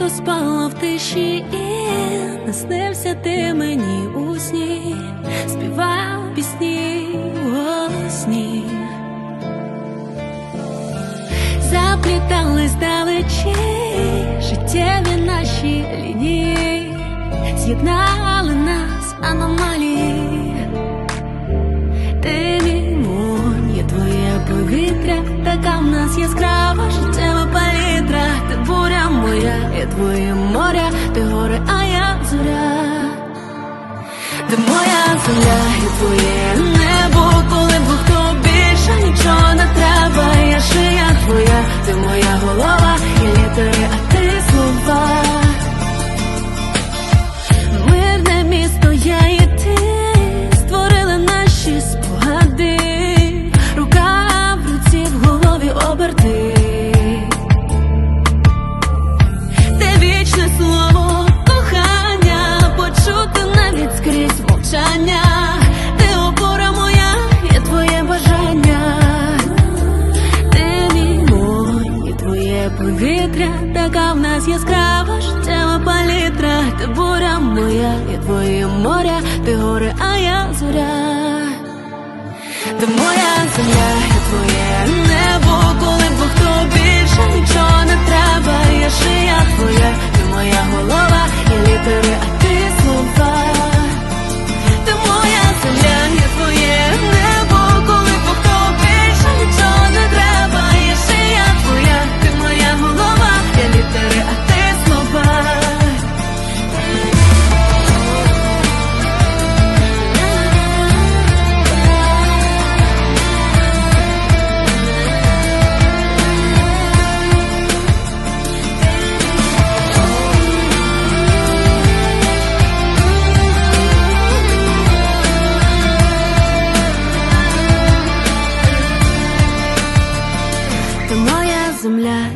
то спало в тиші і наснився ти мені у сні, співав пісні голосні, заплітались далечі життєві наші лінії, з'єднали нас аномалії. Ти мій вогонь, я твоє повітря, така в нас яскрава Ти моя земля, і твоє небо, коли був то більше нічого не треба. Я шия твоя, ти моя голова, і літери, повітря, така в нас яскрава життєва палітра, ти буря моя, я твоє моря, ти гори, а я зоря. Ти моя земля, я твоє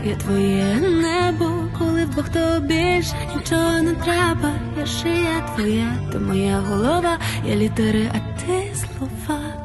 я твоє небо, коли вдвох то більше нічого не треба. Я шия твоя, ти моя голова, я літери, а ти слова.